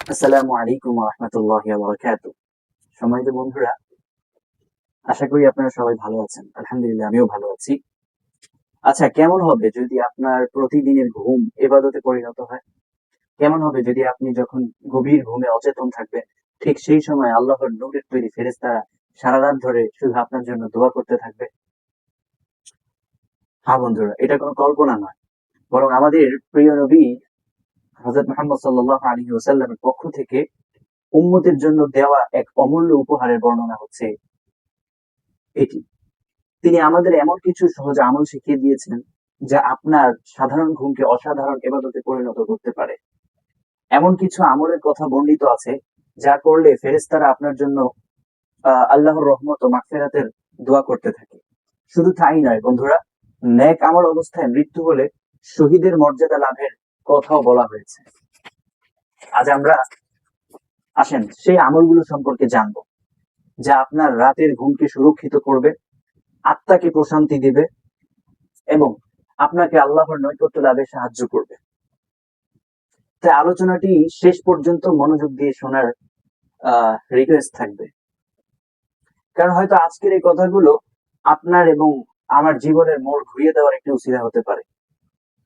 আসসালামু আলাইকুম রহমতুল্লাহ বরকাত বন্ধুরা, আশা করি আপনারা সবাই ভালো আছেন। আলহামদুলিল্লাহ, আমিও ভালো আছি। আচ্ছা কেমন হবে যদি আপনার প্রতিদিনের ঘুম এবাদতে পরিণত হয়? কেমন হবে যদি আপনি যখন গভীর ঘুমে অচেতন থাকবেন? ঠিক সেই সময় আল্লাহর নূরের তৈরি ফেরেস্তারা সারা রাত ধরে শুধু আপনার জন্য দোয়া করতে থাকবে। হ্যাঁ বন্ধুরা, এটা কোনো কল্পনা নয়। বরং আমাদের প্রিয় নবী হজরত মোহাম্মদ সাল্লাহ আলী ওসাল্লামের পক্ষ থেকে উম্মতের জন্য দেওয়া এক অমূল্য উপহারের বর্ণনা হচ্ছে এটি। তিনি আমাদের এমন কিছু সহজ আমল শিখিয়ে দিয়েছেন যা আপনার সাধারণ ঘুমকে অসাধারণ এবাদতে পরিণত করতে পারে। এমন কিছু আমলের কথা বর্ণিত আছে যা করলে ফেরেস্তারা আপনার জন্য আল্লাহর রহমত ও মাগফিরাতের দোয়া করতে থাকে। শুধু তাই নয় বন্ধুরা ন্যাক আমল অবস্থায় মৃত্যু হলে শহীদের মর্যাদা লাভের কথাও বলা হয়েছে। আজ আমরা আসেন, সেই আমলগুলো সম্পর্কে জানব, যা আপনার রাতের ঘুমকে সুরক্ষিত করবে, আত্মাকে প্রশান্তি দিবে, এবং আপনাকে আল্লাহর নৈকট্য লাভে সাহায্য করবে। তাই আলোচনাটি শেষ পর্যন্ত মনোযোগ দিয়ে শোনার রিকোয়েস্ট থাকবে। কারণ হয়তো আজকের এই কথাগুলো আপনার এবং আমার জীবনের মোড় ঘুরিয়ে দেওয়ার একটি উচিরা হতে পারে।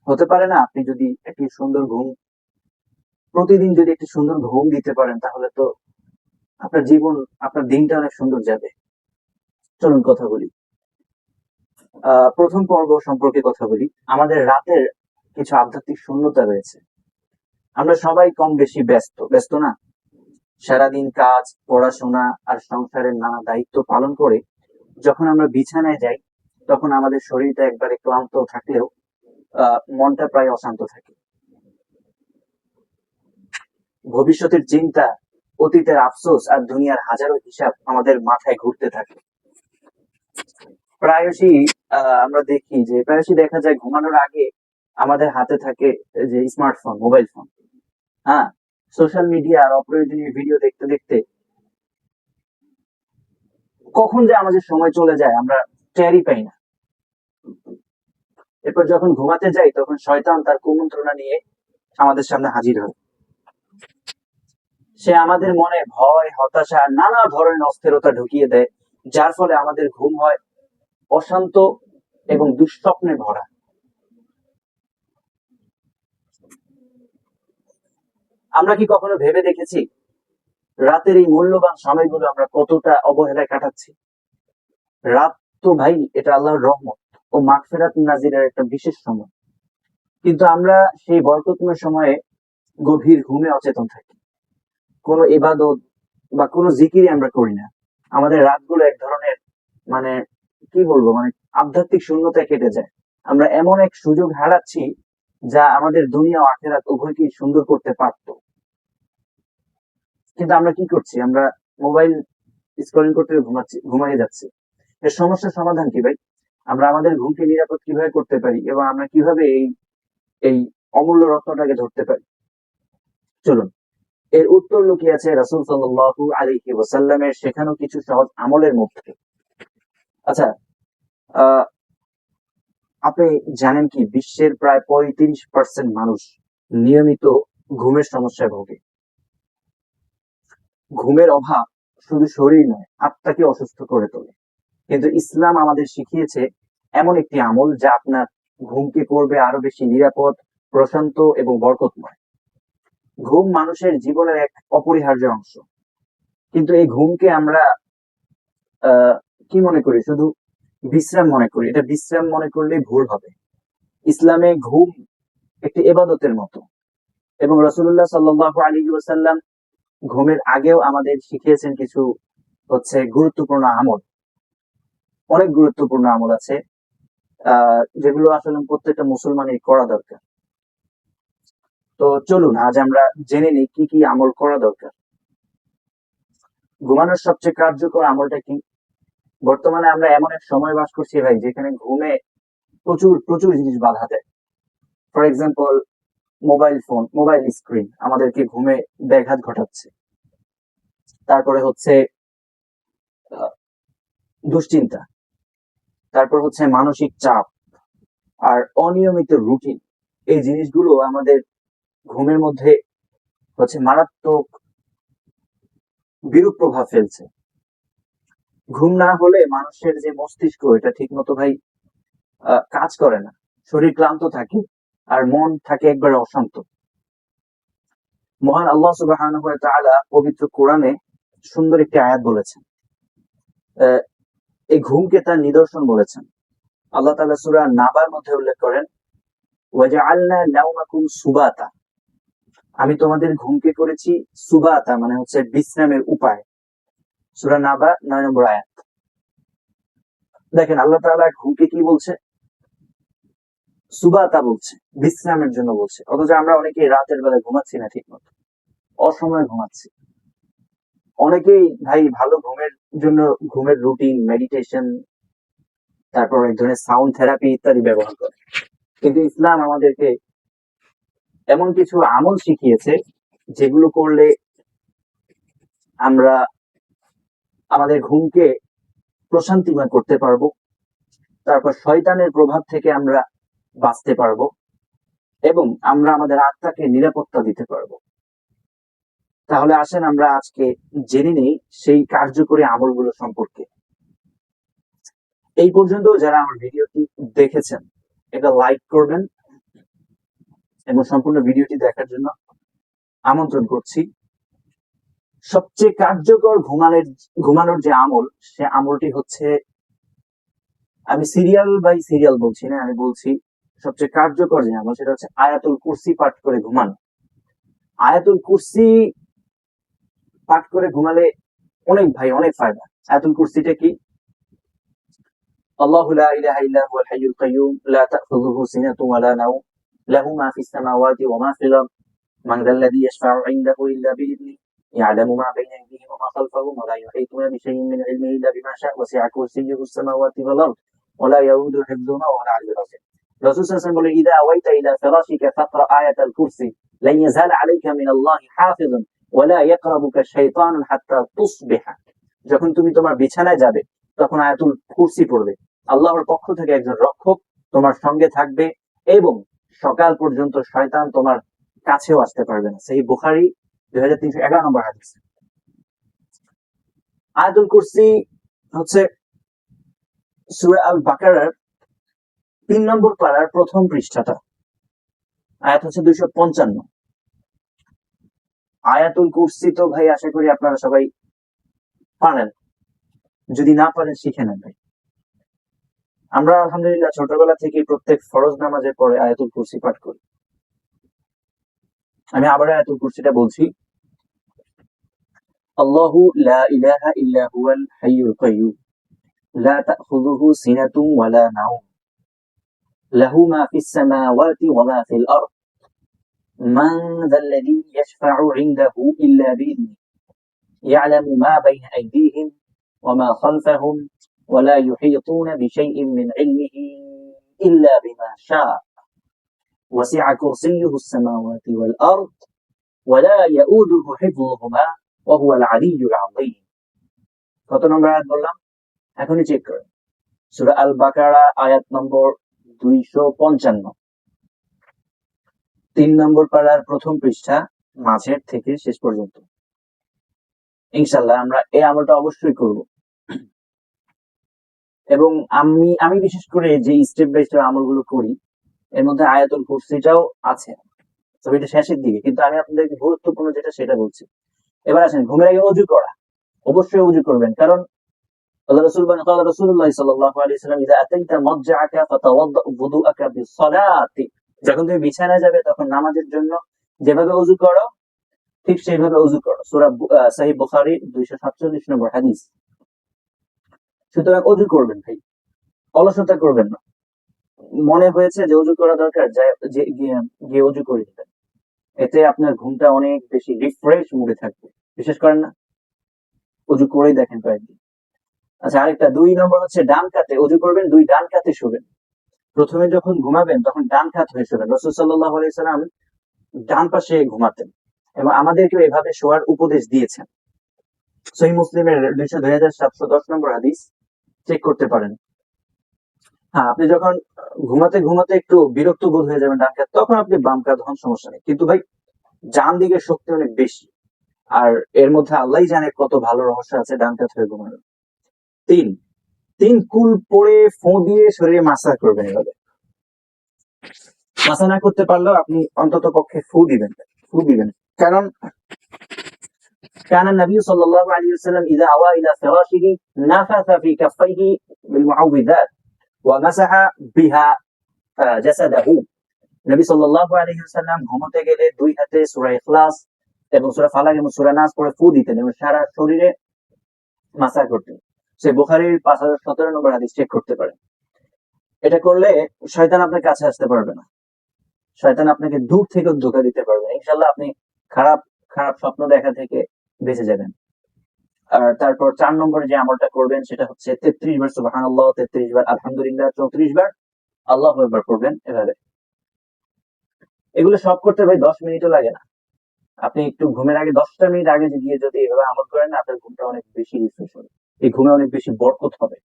হতে পারে না, আপনি যদি একটি সুন্দর ঘুম, প্রতিদিন যদি একটি সুন্দর ঘুম দিতে পারেন, তাহলে তো আপনার জীবন, আপনার দিনটা অনেক সুন্দর যাবে। চলুন কথা বলি। প্রথম পর্ব সম্পর্কে কথা বলি। আমাদের রাতের কিছু আধ্যাত্মিক শূন্যতা রয়েছে। আমরা সবাই কম বেশি ব্যস্ত ব্যস্ত না। সারাদিন কাজ, পড়াশোনা আর সংসারের নানা দায়িত্ব পালন করে যখন আমরা বিছানায় যাই, তখন আমাদের শরীরটা একবারে ক্লান্ত থাকলেও মনটা প্রায় অশান্ত থাকে। ভবিষ্যতের চিন্তা, অতীতের আফসোস আর দুনিয়ার হাজারো হিসাব আমাদের মাথায় ঘুরতে থাকে। প্রায়শই আমরা দেখি যে প্রায়শই দেখা যায় ঘুমানোর আগে আমাদের হাতে থাকে যে স্মার্টফোন, মোবাইল ফোন। হ্যাঁ সোশ্যাল মিডিয়া আর অপ্রয়োজনীয় ভিডিও দেখতে দেখতে কখন যে আমাদের সময় চলে যায় আমরা টেরই পাই না। এরপর যখন ঘুমাতে যাই, তখন শয়তান তার কুমন্ত্রণা নিয়ে আমাদের সামনে হাজির হয়। সে আমাদের মনে ভয়, হতাশা নানা ধরনের অস্থিরতা ঢুকিয়ে দেয়, যার ফলে আমাদের ঘুম হয় অশান্ত এবং দুঃস্বপ্নে ভরা। আমরা কি কখনো ভেবে দেখেছি রাতের এই মূল্যবান সময়গুলো আমরা কতটা অবহেলায় কাটাচ্ছি? রাত তো ভাই, এটা আল্লাহর রহমত। ও মাগফিরাত নাজিরের একটা বিশেষ সময়। কিন্তু আমরা সেই বরকতময় সময়ে গভীর ঘুমে অচেতন থাকি। কোনো ইবাদত বা কোনো জিকিরই আমরা করি না। আমাদের রাতগুলো এক ধরনের মানে কি বলব মানে আধ্যাত্মিক শূন্যতায় কেটে যায়। আমরা এমন এক সুযোগ হারাচ্ছি যা আমাদের দুনিয়া ও আখেরাত উভয়কেই সুন্দর করতে পারতো। কিন্তু আমরা কি করছি? আমরা মোবাইল স্ক্রলিং করতে ঘুমাচ্ছি, ঘুমাইয়ে যাচ্ছি। এর সমস্যার সমাধান কি ভাই? আমরা আমাদের ঘুমকে নিরাপদ কীভাবে করতে পারি এবং আমরা কীভাবে এই এই অমূল্য রত্নটাকে ধরতে পারি? চলুন। এর উত্তর লুকিয়ে আছে রাসুল সাল্লাল্লাহু আলাইহি ওয়াসাল্লামের শেখানো কিছু সহজ আমলের মধ্যে। আচ্ছা আপনি জানেন কি বিশ্বের প্রায় পঁয়ত্রিশ পার্সেন্ট মানুষ নিয়মিত ঘুমের সমস্যায় ভোগে। ঘুমের অভাব শুধু শরীর নয়, আত্মাকে অসুস্থ করে তোলে। কিন্তু ইসলাম আমাদের শিখিয়েছে এমন একটি আমল যা আপনার ঘুমকে করবে আরও বেশি নিরাপদ, প্রশান্ত এবং বরকতময়। ঘুম মানুষের জীবনের এক অপরিহার্য অংশ। কিন্তু এই ঘুমকে আমরা কি মনে করি? শুধু বিশ্রাম মনে করি। এটা বিশ্রাম মনে করলে ভুল হবে। ইসলামে ঘুম একটি এবাদতের মতো। এবং রসুল্লাহ সাল্লাহ আলী ওয়াসাল্লাম ঘুমের আগেও আমাদের শিখিয়েছেন কিছু হচ্ছে গুরুত্বপূর্ণ আমল। অনেক গুরুত্বপূর্ণ আমল আছে যেগুলো আসলে প্রত্যেকটা মুসলমানের করা দরকার। তো চলুন, আজ আমরা জেনে নিই কি কি আমল করা দরকার। ঘুমানোর সবচেয়ে কার্যকর আমলটা কি? বর্তমানে আমরা এমন এক সময় বাস করছি ভাই, যেখানে ঘুমে প্রচুর প্রচুর জিনিস বাধা দেয়। For example mobile phone mobile screen আমাদেরকে ঘুমে ব্যাঘাত ঘটাচ্ছে। তারপরে হচ্ছে দুশ্চিন্তা। তারপর হচ্ছে মানসিক চাপ আর অনিয়মিত রুটিন এই জিনিসগুলো আমাদের ঘুমের মধ্যে হচ্ছে মারাত্মক বিরূপ প্রভাব ফেলছে। ঘুম না হলে মানুষের যে মস্তিষ্ক, এটা ঠিক মতো ভাই কাজ করে না। শরীর ক্লান্ত থাকে আর মন থাকে একবারে অশান্ত। মহান আল্লাহ তাআলা পবিত্র কোরআনে সুন্দর একটি আয়াত বলেছেন। এই ঘুমকে তার নিদর্শন বলেছেন। আল্লাহ তালা সুরা নাবার মধ্যে উল্লেখ করেন সুবাতা। আমি তোমাদের ঘুমকে করেছি সুবাতা মানে হচ্ছে বিশ্রামের উপায়। সূরা নাবা নয় নম্বর আয়াত। দেখেন, আল্লাহ তাআলা ঘুমকে কি বলছে? সুবাতা বলছে, বিশ্রামের জন্য বলছে। অথচ আমরা অনেকে রাতের বেলা ঘুমাচ্ছি না ঠিক মতো অসময়ে ঘুমাচ্ছি। অনেকেই ভাই ভালো ঘুমের জন্য ঘুমের রুটিন মেডিটেশন তারপর এক ধরনের সাউন্ড থেরাপি ইত্যাদি ব্যবহার করে। কিন্তু ইসলাম আমাদেরকে এমন কিছু আমল শিখিয়েছে, যেগুলো করলে আমরা আমাদের ঘুমকে প্রশান্তিময় করতে পারব, তারপর শয়তানের প্রভাব থেকে আমরা বাঁচতে পারব, এবং আমরা আমাদের আত্মাকে নিরাপত্তা দিতে পারব। তাহলে আসেন আমরা আজকে জেনে নেই সেই কার্যকরী আমলগুলো সম্পর্কে। এই পর্যন্ত যারা আমার ভিডিওটি দেখেছেন, এটা লাইক করবেন এবং সম্পূর্ণ ভিডিওটি দেখার জন্য আমন্ত্রণ করছি। সবচেয়ে কার্যকর ঘুমানোর ঘুমানোর যে আমল, সে আমলটি হচ্ছে, আমি সিরিয়াল বাই সিরিয়াল বলছি না, আমি বলছি সবচেয়ে কার্যকর যে আমল, সেটা হচ্ছে আয়াতুল কুরসি পাঠ করে ঘুমানো। আয়াতুল কুরসি পাঠ করে ঘুমালে অনেক ভাই অনেক ফায়দা। আয়াতুল কুরসিটা কি? আল্লাহু লা ইলাহা ইল্লা হুয়াল হাইয়ুল কাইয়ুম লা তাখুযুহু সিনাতু ওয়া লা নাওম লাহু মা ফিস সামাওয়াতি ওয়া মা ফিল আরদ। মান যাল্লাযী ইশফাউ ইনদাহু ইল্লা বিইذনিহি يعلم ما بين أيديهم وما خلفهم ولا يحيطون بشيء من علمه إلا بما شاء وسع كرسيه السماوات والأرض ولا يؤود حفظهما ولا العلي رسول الرسول صلى الله عليه وسلم إذا أويت إلى فراشك فاقرأ آية الكرسي لن يزال عليك من الله حافظ ওয়ালা ইয়াকরাবুকা শাইতানুন হাত্তা তুসবিহা। যখন তুমি তোমার বিছানায় যাবে, তখন আয়াতুল কুরসি পড়বে। আল্লাহর পক্ষ থেকে একজন রক্ষক তোমার সঙ্গে থাকবে এবং সকাল পর্যন্ত শয়তান তোমার কাছেও আসতে পারবে না। সেই বুখারি, দুই হাজার তিনশো এগারো নম্বর হাদিস। আয়াতুল কুরসি হচ্ছে সুরে আল বাকারার তিন নম্বর পাড়ার প্রথম পৃষ্ঠাটা। আয়াত হচ্ছে দুইশো পঞ্চান্ন। আয়াতুল কুরসি তো ভাই, আশা করি আপনারা সবাই পারেন। যদি না পারেন, শিখে নেন ভাই। আমরা আলহামদুলিল্লাহ ছোটবেলা থেকে প্রত্যেক ফরজ নামাজের পরে আয়াতুল কুরসি পাঠ করি। আমি আবার আয়াতুল কুরসিটা বলছি। আল্লাহু লা ইলাহা ইল্লা হুয়াল হাইয়ুল কাইয়্যুম লা তাখুযুহু সিনাতুন ওয়া লা নাওম। লাহু মা ফিস সামাওয়াতি ওয়া মা ফিল আরদ। من ذا الذي يشفع عنده إلا بإذنه. يعلم ما بين أيديهم وما خلفهم ولا يحيطون بشيء من علمه إلا بما شاء. وسع كرسيه السماوات والأرض ولا يؤوده حفظهما وهو العلي العظيم. কত নম্বর আয়াত বললাম? এখনই চেক করেন সুরা আল বাকারা আয়াত নম্বর দুইশো পঞ্চান্ন। তিন নম্বর পাড়ার প্রথম পৃষ্ঠা মাঝের থেকে শেষ পর্যন্ত। ইনশাল্লাহ আমরা এই আমলটা অবশ্যই করব। এবং আমি আমি বিশেষ করে যে স্টেপ বাই স্টেপ আমলগুলো করি, এর মধ্যে আয়াতুল কুরসিটাও আছে। তবে এটা শেষের দিকে, কিন্তু আমি আপনাদেরকে গুরুত্বপূর্ণ যেটা সেটা বলছি। এবার আসেন, ঘুমের আগে অজু করা। অবশ্যই অজু করবেন, কারণ আল্লাহ রসুল্লাহ সাল্লাহ আলি সাল্লাম ইদা আতাইতা মজ্জাআকা ফাতাওয়াদ্দা উযুআকা বিসসালাতি। যখন তুমি বিছানায় যাবে, তখন নামাজের জন্য যেভাবে উজু করো, ঠিক সেইভাবে উজু করো। সুরা সাহি বুখারি দুইশো সাতচল্লিশ নম্বর হাদিস। সুতরাং উজু করবেন ভাই। অলসতা করবেন না। মনে হয়েছে যে উজু করা দরকার গিয়ে উজু করে দেবেন এতে আপনার ঘুমটা অনেক বেশি রিফ্রেশ মুডে থাকবে। বিশেষ করেন না? উজু করেই দেখেন কয়েকদিন। আচ্ছা আরেকটা, দুই নম্বর হচ্ছে, ডান কাতে উজু করবেন, দুই ডান কাতে শুবেন। প্রথমে যখন ঘুমাবেন, তখন ডান কাত হয়ে শোবেন রসুল আলাইসাল্লাম ডান পাশে ঘুমাতেন এবং আমাদেরকেও এভাবে শোয়ার উপদেশ দিয়েছেন। সহি মুসলিমের দুইশো দুই হাজার সাতশো দশ নম্বর হাদিস চেক করতে পারেন। হ্যাঁ আপনি যখন ঘুমাতে ঘুমাতে একটু বিরক্ত বোধ হয়ে যাবেন ডান কাত তখন আপনি বাম কাত হন, সমস্যা নেই। কিন্তু ভাই, ডান দিকের শক্তি অনেক বেশি। আর এর মধ্যে আল্লাহ জানে কত ভালো রহস্য আছে ডান কাত হয়ে ঘুমানো তিন তিন কুল পরে ফোঁ দিয়ে শরীরে মাসা করবেন এভাবে মাসা না করতে পারলেও আপনি অন্তত পক্ষে ফু দিবেন ফু দিবেন কারণ كان النبي صلى الله عليه وسلم إذا أوى إلى فراشه نفث في كفيه بالمعوذات ومسح بها آه، جسده নবী সাল্লাল্লাহু আলাইহি ওয়াসাল্লাম ঘুমোতে গেলে দুই হাতে সূরা ইখলাস এবং সূরা ফালাক এবং সূরা নাস পড়ে ফু দিতেন এবং সারা শরীরে মাসা করতেন সে বুখারীর পাঁচ হাজার সতেরো নম্বর হাদিস চেক করতে পারেন এটা করলে শয়তান আপনার কাছে আসতে পারবে না। শয়তান আপনাকে দূর থেকে ধোকা দিতে পারবে ইনশাল্লাহ আপনি খারাপ খারাপ স্বপ্ন দেখা থেকে বেঁচে যাবেন। আর তারপর চার নম্বরে যে আমলটা করবেন সেটা হচ্ছে তেত্রিশ বার সুবাহান আল্লাহ তেত্রিশ বার আলহামদুলিল্লাহ, চৌত্রিশ বার আল্লাহ একবার করবেন এভাবে। এগুলো সব করতে ভাই দশ মিনিটও লাগে না। আপনি একটু ঘুমের আগে দশটা মিনিট আগে গিয়ে যদি এভাবে আমল করেন আপনার ঘুমটা অনেক বেশি রিফ্রেশ হবে। এই ঘুমে অনেক বেশি বরকত হবে।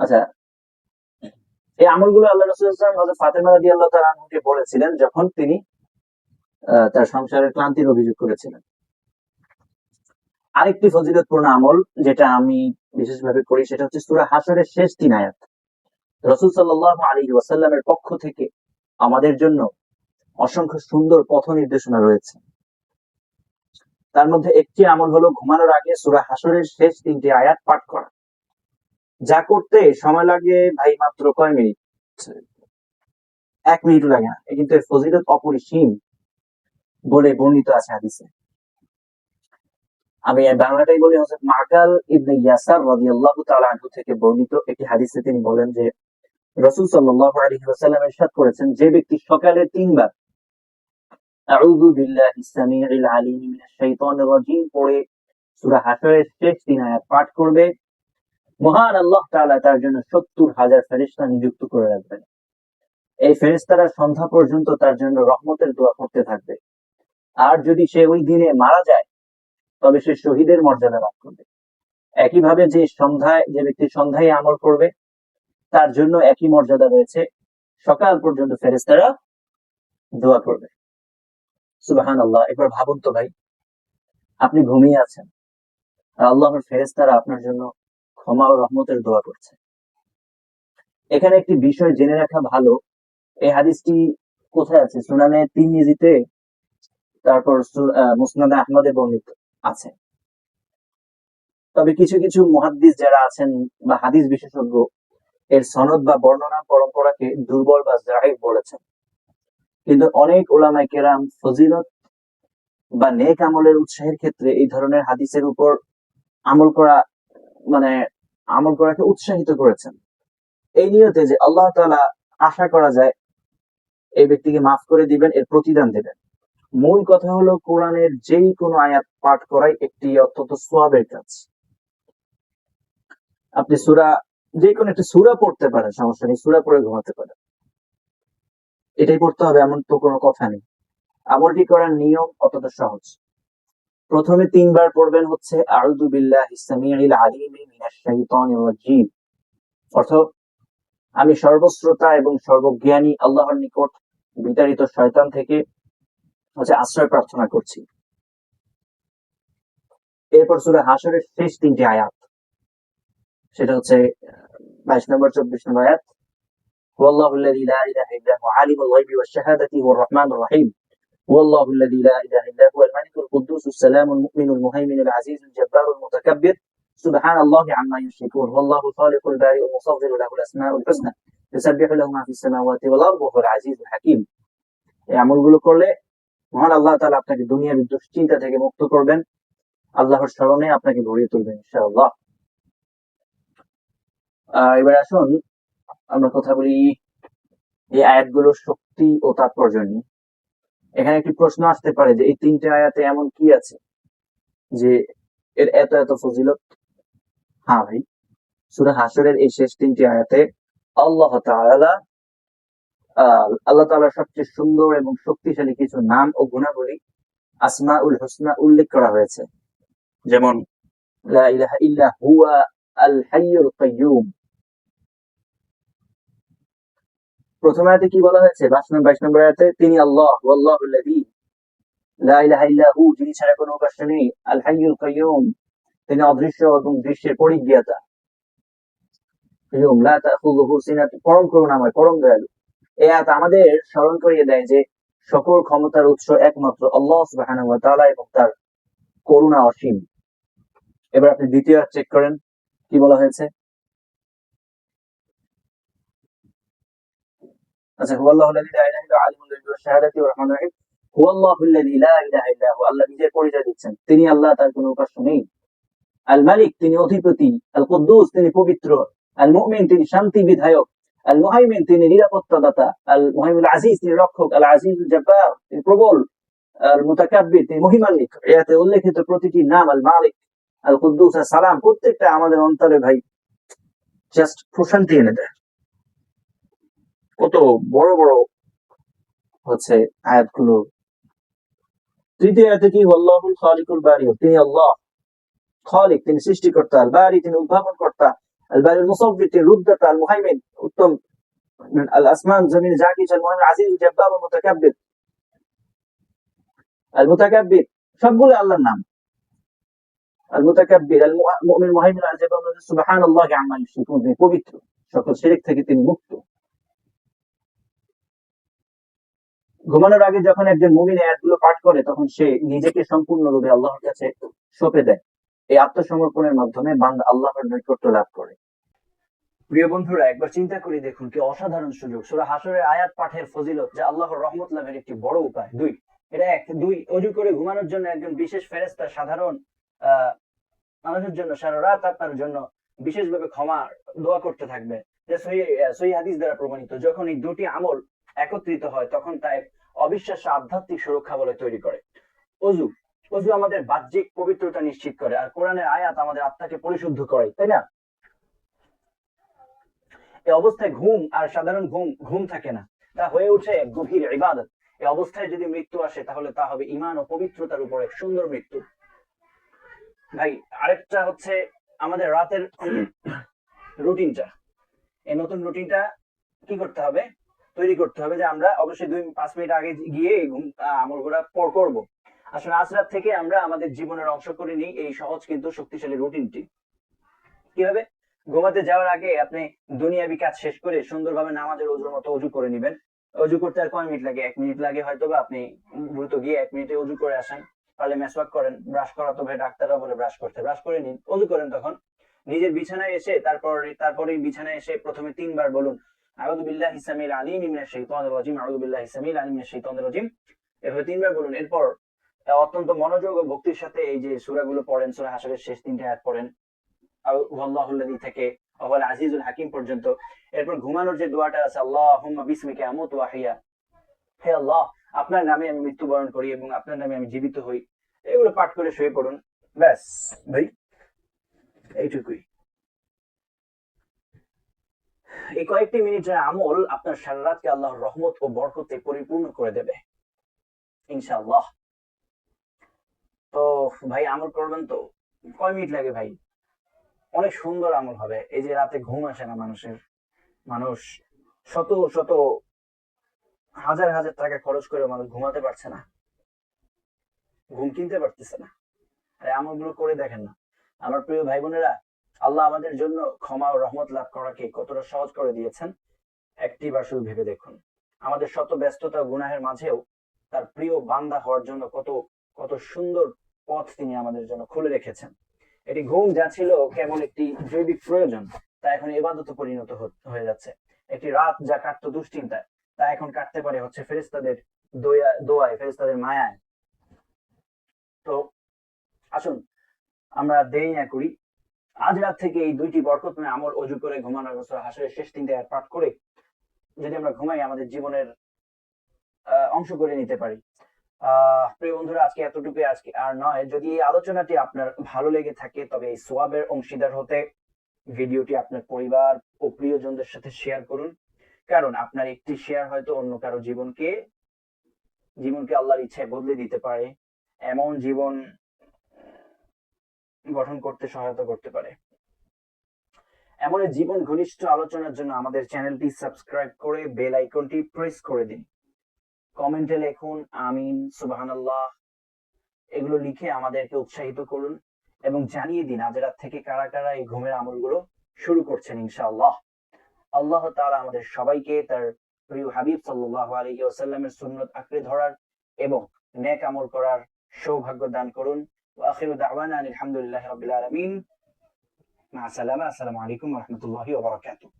আচ্ছা এই আমলগুলো আল্লাহ রসুলাম ফাতেমা রাদি আল্লাহ তালকে বলেছিলেন যখন তিনি তার সংসারের ক্লান্তির অভিযোগ করেছিলেন। আরেকটি ফজিলতপূর্ণ আমল যেটা আমি বিশেষভাবে করি সেটা হচ্ছে সুরা হাসরের শেষ তিন আয়াত। রসুল সাল্লাহ আলী ওয়াসাল্লামের পক্ষ থেকে আমাদের জন্য অসংখ্য সুন্দর পথ নির্দেশনা রয়েছে। তার মধ্যে একটি আমল হলো ঘুমানোর আগে সুরা হাসরের শেষ তিনটি আয়াত পাঠ করা। যা করতে সময় লাগে ভাই মাত্র কয় মিনিট? এক মিনিটও লাগে না। কিন্তু ফজিলত অপরিসীম বলে বর্ণিত আছে হাদিসে। আমি বাংলাটাই বলি হচ্ছে মাকাল ইবনে ইয়াসার রাদিয়াল্লাহু তাআলা আনহু থেকে বর্ণিত একটি হাদিসে তিনি বলেন যে রাসূল সাল্লাল্লাহু আলাইহি ওয়াসাল্লাম ইরশাদ করেছেন, যে ব্যক্তি সকালে তিনবার পাঠ করবে। মহান হাজার সন্ধ্যা রহমতের দোয়া করতে থাকবে। আর যদি সে ওই দিনে মারা যায়, তবে সে শহীদের মর্যাদা লাভ করবে। একইভাবে যে সন্ধ্যায়, যে ব্যক্তি সন্ধ্যায় আমল করবে, তার জন্য একই মর্যাদা রয়েছে। সকাল পর্যন্ত ফেরেশতারা দোয়া করবে। সুবাহান আল্লাহ একবার ভাবুন তো ভাই, আপনি ঘুমিয়ে আছেন। আর আল্লাহর ফেরেশতারা আপনার জন্য ক্ষমা ও রহমতের দোয়া করছে। এখানে একটি বিষয় জেনে রাখা ভালো, এই হাদিসটি কোথায় আছে? সুনানে তিন নিজিতে তারপর মুসনাদে আহমদে বর্ণিত আছে। তবে কিছু কিছু মুহাদ্দিস যারা আছেন বা হাদিস বিশেষজ্ঞ, এর সনদ বা বর্ণনা, পরম্পরাকে দুর্বল বা জাহিব বলেছেন। কিন্তু অনেক ওলামাই কেরাম ফজিলত বা নেক আমলের উৎসাহের ক্ষেত্রে এই ধরনের হাদিসের উপর আমল করা মানে আমল করাকে উৎসাহিত করেছেন। এই নিয়তে যে আল্লাহ তাআলা আশা করা যায়, এই ব্যক্তিকে মাফ করে দিবেন, এর প্রতিদান দেবেন। মূল কথা হলো কোরআনের যেই কোনো আয়াত পাঠ করাই একটি অত্যন্ত সোয়াবের কাজ। আপনি সুরা, যে কোনো একটা সুরা পড়তে পারেন, সমস্যা নেই, সুরা পড়ে ঘুমাতে পারেন। এটাই করতে হবে, এমন তো কোনো কথা নেই। আমলটি করার নিয়ম অতটা সহজ। প্রথমে তিনবার পড়বেন হচ্ছে, আউযু বিল্লাহি সামিউল আলিম মিনাশ শাইতানির রাজিম। অর্থ, আমি সর্বশ্রোতা এবং সর্বজ্ঞানী, আল্লাহর নিকট বিতাড়িত শয়তান থেকে হচ্ছে আশ্রয় প্রার্থনা করছি। এরপর সূরা হাসরের শেষ তিনটি আয়াত। সেটা হচ্ছে, বাইশ নম্বর, চব্বিশ নম্বর আয়াত। هو الله الذي لا إله إلا هو عالم الغيب والشهادة هو الرحمن الرحيم هو الله الذي لا إله إلا هو الملك القدوس السلام المؤمن المهيمن العزيز الجبار المتكبر سبحان الله عما يشركون هو الله الخالق البارئ المصور له الأسماء الحسنى يسبح له ما في السماوات والأرض وهو العزيز الحكيم এই আমলগুলো করলে মহান আল্লাহ তাআলা আপনাকে দুনিয়ার দুশ্চিন্তা থেকে মুক্ত করবেন আল্লাহর স্মরণে আপনাকে ভরিয়ে তুলবেন ইনশাআল্লাহ আহ এবার আসুন আমরা কথা বলি এই আয়াতগুলোর শক্তি ও তাৎপর্য নিয়ে। এখানে একটি প্রশ্ন আসতে পারে যে এই তিনটে আয়াতে এমন কি আছে যে এর এত এত ফজিলত? হ্যাঁ ভাই সূরা হাসরের এই শেষ তিনটি আয়াতে আল্লাহ আহ, আল্লাহ তাআলার সবচেয়ে সুন্দর এবং শক্তিশালী কিছু নাম ও গুণাবলী আসমা উল হোসনা উল্লেখ করা হয়েছে। যেমন লা ইলাহা ইল্লা হুয়া আল হাইয়ুল কাইয়ুম। প্রথম আয়াতে কি বলা হয়েছে? বাইশ নম্বর বাইশ নম্বর আয়াতে, তিনি আল্লাহ ওয়াল্লাহুল্লাযী লা ইলাহা যিনি ছাড়া কোনো উপাস্য নেই, আল হাইয়ুল কাইয়ুম, তিনি অদৃশ্য এবং দৃশ্যের পরিজ্ঞাতা। লা তাখুযুহু সিনাত, পরম করুণাময়, পরম দয়ালু। এই আয়াত আমাদের স্মরণ করিয়ে দেয় যে, সকল ক্ষমতার উৎস একমাত্র আল্লাহ সুবহানাহু ওয়া তাআলা এবং তার করুণা অসীম। এবার আপনি দ্বিতীয় চেক করেন। কি বলা হয়েছে? আচ্ছা হুয়াল্লাহু আল্লাযী লা পরিচয় দিচ্ছেন। তিনি আল্লাহ, তার কোনো উপাস্য নেই। আল মালিক তিনি অধিপতি। আল কুদ্দুস তিনি পবিত্র। আল মুমিন তিনি শান্তি বিধায়ক। আল মুহাইমিন তিনি নিরাপত্তা দাতা আল মুহাইমিল আজিজ, তিনি রক্ষক। আল আজিজুল জব্বার, তিনি প্রবল। আল মুতাকাব্বির তিনি মহিমান্বিত। এতে উল্লেখিত প্রতিটি নাম আল মালিক আল কুদ্দুস আর সালাম প্রত্যেকটা আমাদের অন্তরে ভাই জাস্ট প্রশান্তি এনে দেয়। কত বড় বড় হচ্ছে আয়াতগুলো। তৃতীয় আয়াতে কি, আল্লাহুল খালিকুল বারি তিনি আল্লাহ। খালিক, তিনি সৃষ্টিকর্তা আল বারি তিনি উদ্ভাবন কর্তা আল মুসাব্বির তিনি রূপদাতা আল মুহাইমিন উত্তম, আল আসমান, জমিন, যা কিছু আল মুহাইমিন আজিজ জব্বার মুতাকাব্বির। আল মুতাকাব্বির সবগুলো আল্লাহর নাম। আল মুতাকাব্বির আল মুমিন মুহাইমিন আল জব্বার সুবহানাল্লাহি আম্মা ইউশরিকুন পবিত্র। সকল শিরক থেকে তিনি মুক্ত। ঘুমানোর আগে যখন একজন মুমিন আয়াতগুলো পাঠ করে, তখন সে নিজেকে সম্পূর্ণরূপে আল্লাহর কাছে সঁপে দেয়। এই আত্মসমর্পণের মাধ্যমে বান্দা আল্লাহর নৈকট্য লাভ করে। প্রিয় বন্ধুরা, একবার চিন্তা করে দেখুন কি অসাধারণ সুযোগ। সুরা হাসরের আয়াত পাঠের ফজিলত যা আল্লাহর রহমত লাভের একটি বড় উপায়। দুই, এটা এক, দুই, অজু করে ঘুমানোর জন্য একজন বিশেষ ফেরেস্তা সাধারণ মানুষের জন্য সারা রাত আপনার জন্য বিশেষভাবে ক্ষমা দোয়া করতে থাকবে। যে সহি হাদিস দ্বারা প্রমাণিত, যখন এই দুটি আমল একত্রিত হয়, তখন তা অবিশ্বাস্য আধ্যাত্মিক সুরক্ষা বলে তৈরি করে। অজু অজু আমাদের বাহ্যিক পবিত্রতা নিশ্চিত করে আর কোরআনের আয়াত আমাদের আত্মাকে পরিশুদ্ধ করে, তাই না? এই অবস্থায় ঘুম আর সাধারণ ঘুম ঘুম থাকে না। তা হয়ে এক গভীর ইবাদত। এই অবস্থায় যদি মৃত্যু আসে, তাহলে তা হবে ইমান ও পবিত্রতার উপরে সুন্দর মৃত্যু। ভাই, আরেকটা হচ্ছে আমাদের রাতের রুটিনটা এই নতুন রুটিনটা কি করতে হবে? তৈরি করতে হবে যে আমরা অবশ্যই দুই, পাঁচ মিনিট আগে গিয়ে আমল ঘোরা পর করব। আসলে আজ রাত থেকে আমরা আমাদের জীবনের অংশ করে নিই এই সহজ কিন্তু শক্তিশালী রুটিনটি। কীভাবে? ঘুমাতে যাওয়ার আগে আপনি দুনিয়াবি কাজ শেষ করে সুন্দরভাবে নামাজের অজুর মতো অজু করে নেবেন। অজু করতে আর কয় মিনিট লাগে? এক মিনিট লাগে হয়তো বা আপনি দ্রুত গিয়ে এক মিনিটে অজু করে আসেন। পারলে মেসওয়াক করেন, ব্রাশ করা তো ভাই ডাক্তাররা বলে ব্রাশ করতে, ব্রাশ করে নিন অজু করেন তখন। নিজের বিছানায় এসে তারপর তারপরে বিছানায় এসে প্রথমে তিনবার বলুন আউযু বিল্লাহি সামিল আলিম মিনাশ শাইতানির আউযু বিল্লাহি সামিল আলিম মিনাশ শাইতানির এভাবে তিনবার বলুন। এরপর অত্যন্ত মনোযোগ ও ভক্তির সাথে এই যে সূরাগুলো পড়েন, সূরা হাসরের শেষ তিনটে আয়াত পড়েন। থেকে আওয়াল আজিজুল হাকিম পর্যন্ত। এরপর ঘুমানোর যে দোয়াটা আছে, আল্লাহুম্মা বিসমিকা আমুতু ওয়া হে আল্লাহ, আপনার নামে আমি মৃত্যুবরণ করি এবং আপনার নামে আমি জীবিত হই। এগুলো পাঠ করে শুয়ে পড়ুন। ব্যাস, ভাই, এইটুকুই। এই কয়েকটি মিনিটের আমল আপনার সারা রাতকে আল্লাহর রহমত ও বরকতে পরিপূর্ণ করে দেবে। ইনশাআল্লাহ। তো ভাই, আমল করবেন তো? কয় মিনিট লাগে ভাই? অনেক সুন্দর আমল হবে। এই যে রাতে ঘুম আসে না মানুষের। মানুষ শত শত, হাজার হাজার টাকা খরচ করে মানুষ ঘুমাতে পারছে না। ঘুম কিনতে পারতেছে না। এই আমলগুলো করে দেখেন না। আমার প্রিয় ভাই বোনেরা আল্লাহ আমাদের জন্য ক্ষমা ও রহমত লাভ করাকে কতটা সহজ করে দিয়েছেন, একটি বার শুধু ভেবে দেখুন। আমাদের শত ব্যস্ততা গুনাহের মাঝেও তার প্রিয় বান্দা হওয়ার জন্য কত কত সুন্দর পথ তিনি আমাদের জন্য খুলে রেখেছেন। এটি ঘুম যা ছিল কেবল একটি জৈবিক প্রয়োজন, তা এখন এবাদতে পরিণত হয়ে যাচ্ছে। একটি রাত যা কাটতো দুশ্চিন্তায়, তা এখন কাটতে পারে হচ্ছে ফেরেস্তাদের দোয়া, দোয়ায় ফেরেস্তাদের মায়ায়। তো, আসুন, আমরা দেরি না করি। আজ রাত থেকে এই দুইটি বরকতময় আমল, অজু করে ঘুমানোর বছর হাসরের শেষ তিনটে পাঠ করে যদি আমরা ঘুমাই, আমাদের জীবনের অংশ করে নিতে পারি। আহ, প্রিয় বন্ধুরা, আজকে এতটুকুই আজকে আর নয়। যদি এই আলোচনাটি আপনার ভালো লেগে থাকে, তবে এই সোয়াবের অংশীদার হতে ভিডিওটি আপনার পরিবার ও প্রিয়জনদের সাথে শেয়ার করুন। কারণ আপনার একটি শেয়ার হয়তো অন্য কারও জীবনকে জীবনকে আল্লাহর ইচ্ছায় বদলে দিতে পারে। এমন জীবন গঠন করতে সহায়তা করতে পারে। এমন জীবন ঘনিষ্ঠ আলোচনার জন্য আমাদের চ্যানেলটি সাবস্ক্রাইব করে বেল আইকনটি প্রেস করে দিন। কমেন্টে লিখুন, আমিন, সুবহানাল্লাহ। এগুলো লিখে আমাদেরকে উৎসাহিত করুন এবং জানিয়ে দিন, আজ রাত থেকে কারা কারা এই ঘুমের আমলগুলো শুরু করছেন? ইনশাআল্লাহ। আল্লাহ তাআলা আমাদের সবাইকে তার প্রিয় হাবিব সাল্লাল্লাহু আলাইহি ওয়াসাল্লামের সুন্নত আঁকড়ে ধরার এবং নেক আমল করার সৌভাগ্য দান করুন। ওয়া আখিরু দাওয়ানা আলহামদুলিল্লাহি রাব্বিল আলামিন মা সালামা আসসালামু আলাইকুম ওয়া রাহমাতুল্লাহি ওয়া বারাকাতুহু